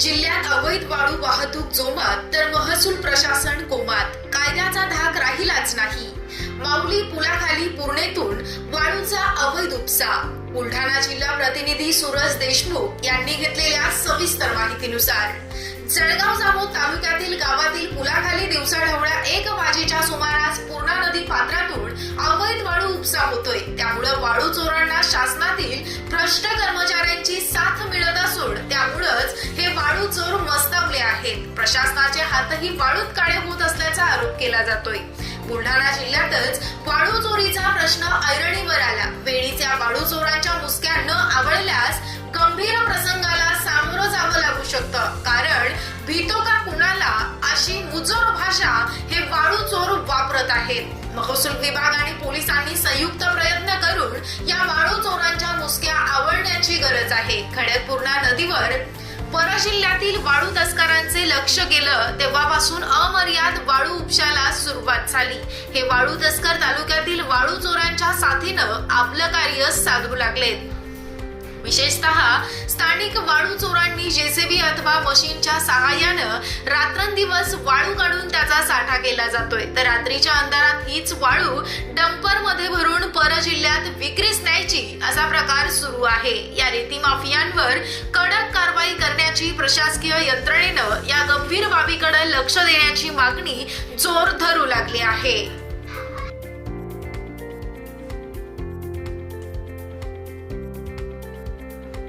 जिल्ह्यात अवैध वाळू वाहतूक जोमात तर महसूल प्रशासन कोमात. कायद्याचा धाक राहिलाच नाही. माऊली पुलाखाली पूर्णेतून वाळूचा अवैध उपसा. बुलढाणा जिल्हा प्रतिनिधी सूरज देशमुख यांनी घेतलेल्या सविस्तर माहितीनुसार जळगाव जामोद तालुक्यातील गावातील पुलाखाली दिवसाढवळ्या एक वाजेच्या सुमारास पूर्णा नदी पात्रातून अवैध वाळू उपसा होतोय. त्यामुळं वाळू चोरांना शासनातील भ्रष्ट कर्मचाऱ्यांची साथ मिळत असेल प्रशासनाचे हातही वाळूत काळे होत असल्याचा आरोप केला जातोय. बुलढाणा जिल्ह्यातच वाळू चोरीचा प्रश्न ऐरणीवर आला. वेळीच्या वाळू चोरांच्या मुसक्या न आवडल्यास गंभीर प्रसंगाला सामोरं जावं लागू शकतं. कारण भीतो का कुणाला अशी मुजोर भाषा हे वाळू चोर वापरत आहेत. महसूल विभाग आणि पोलिसांनी संयुक्त प्रयत्न करून या वाळू चोरांच्या मुसक्या आवडण्याची गरज आहे. खडकपूर्णा नदीवर परजिल्ह्यातील वाळू तस्करांचे लक्ष गेलं तेव्हापासून अमर्याद वाळू उपशाला सुरुवात झाली. हे वाळू तस्कर तालुक्यातील वाळू चोरांच्या साथीनं आपलं कार्य साधू लागलेत. विशेषतः स्थानिक वाळू चोरांनी जेसीबी अथवा मशीनच्या सहाय्यानं रात्रंदिवस वाळू काढून त्याचा साठा केला जातोय. तर रात्रीच्या अंधारात हीच वाळू डंपरमध्ये भरून परजिल्ह्यात विक्रीस न्यायची असा प्रकार सुरू आहे. या रेती माफियांवर कडक कारवाई करण्याची प्रशासकीय यंत्रणेनं या गंभीर बाबीकडे लक्ष देण्याची मागणी जोर धरू लागली आहे.